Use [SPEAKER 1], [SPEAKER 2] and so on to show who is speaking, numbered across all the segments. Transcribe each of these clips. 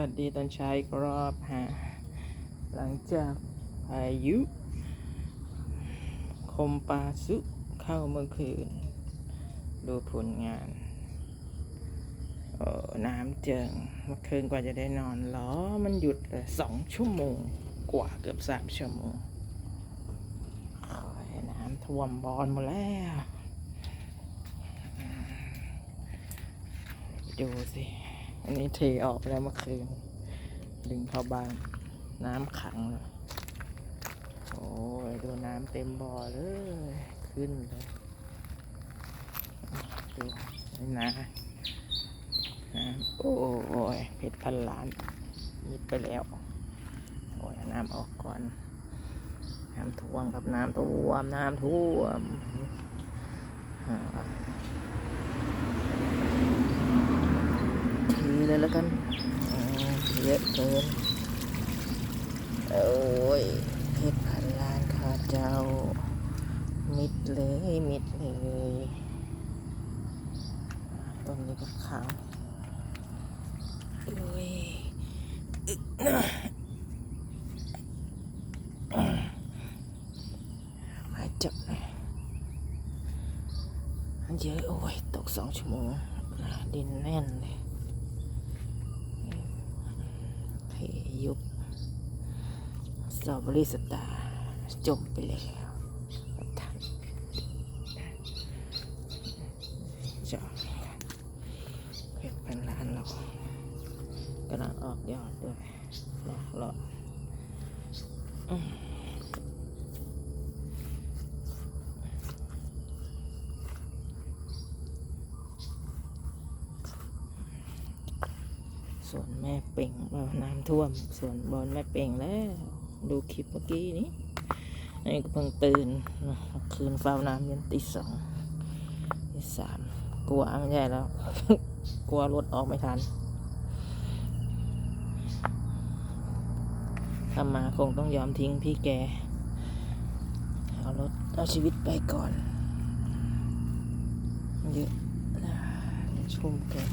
[SPEAKER 1] วัสดีตอนเช้าอีกรอบฮะหลังจากพายุ คมปาสุเข้าเมื่อคืน ดูผลงานเออน้ำเจิงเมื่อคืนกว่าจะได้นอนล้อมันหยุดเลยสองชั่วโมง กว่าเกือบสามชั่วโมงน้ำท่วมบอลหมดแล้วดูสิ อันนี้เทออกแล้วเมื่อคืน ดึงเข้าบ้าน น้ำขังเลยโอ้ยดูน้ำเต็มบ่อเลย ขึ้นเลยดูนี่นะน้ำโอ้ยเพชรพันล้านมิดไปแล้ว โอ้ยน้ำออกก่อน น้ำท่วมกับน้ำท่วม น้ำท่วมอ่า ทีเลย แล้วกันเยอะเกินโอ้ยเพชรพันล้านข้าเจ้า มิดเลยมิดเลยต้นนี้ก็ขาวโอ้ยมาจับเยอะโอ้ยตกสองชั่วโมงดินแน่นเลยเทยุบส ตรอเบอรี่สตาร์จมไปแล้วทันจอเพชรพันล้านเรากำลังออกยอดด้วยรอรออืมส่วนแม่เป่งน้ำท่วมส่วนบอลแม่เป่งแล้ว ดูคลิปเมื่อกี้นี้นี่ก็เพิ่งตื่นคืนเฝ้าน้ำยันตีสองตีสามกลัวไม่ใช่แล้ว กลัวรถออกไม่ทันทำมาคงต้องยอมทิ้งพี่แก เอารถ เอาชีวิตไปก่อน เยอะนะชุ่มเกิน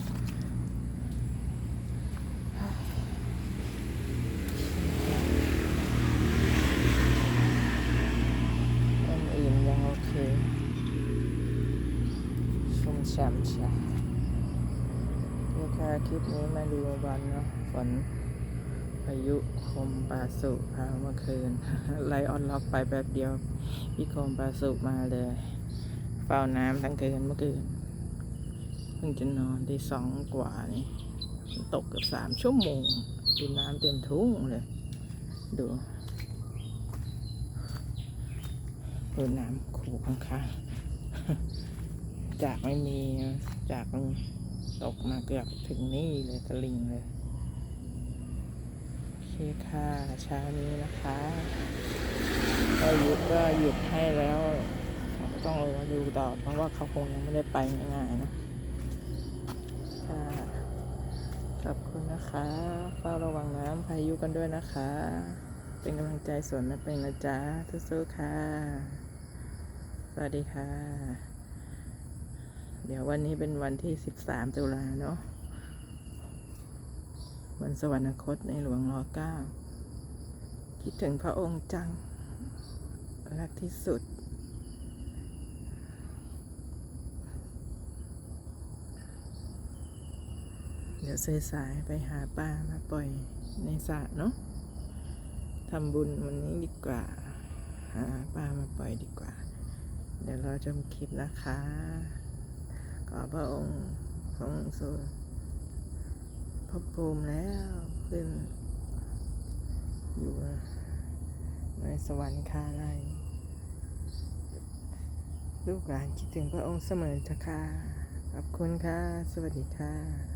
[SPEAKER 1] อันอื่นยังโอเค ชุ่มฉ่ำใช่ค่ะคลิปนี้มาดูวันเนาะฝนพายุคมปาสุพาเมื่อคืน ไลออนล็อกไปแป๊บเดียว พี่คมปาสุมาเลยเฝ้าน้ำทั้งคืนเมื่อคืนเพิ่งจะนอนที่สองกว่านี่ตกเกือบสามชั่วโมงดูน้ำเต็มทุ่งเลย ดูดูน้ำขู่ข้างๆ จากไม่มีจากตกมาเกือบถึงนี่เลยตะลิงเลยโอเคค่ะเช้านี้นะคะ ก็หยุดก็หยุดให้แล้วต้องรอดูต่อเพราะว่าเขาคงยังไม่ได้ไปง่ายๆนะค่ะขอบคุณนะคะเฝ้าระวังน้ำพายุกันด้วยนะคะ เป็นกำลังใจส่วนแม่เป็นนะจ๊ะสู้ๆค่ะ สวัสดีค่ะ ดี๋ยววันนี้เป็นวันที่13ตุลาเนาะวันสวรรคตในหลวงรอเก้าคิดถึงพระองค์จัง รักที่สุด เดี๋ยวสายๆไปหาปลามาปล่อยในสระเนาะทำบุญวันนี้ดีกว่า หาปลามาปล่อยดีกว่า เดี๋ยวเราชมคลิปนะคะ ขอพระองค์ทรงสุพระภูมิแล้วขึ้น อยู่ในสวรรค์คาไลยลูกหลานคิดถึงพระองค์เสมอเถอะค่ะ ขอบคุณค่ะ สวัสดีค่ะ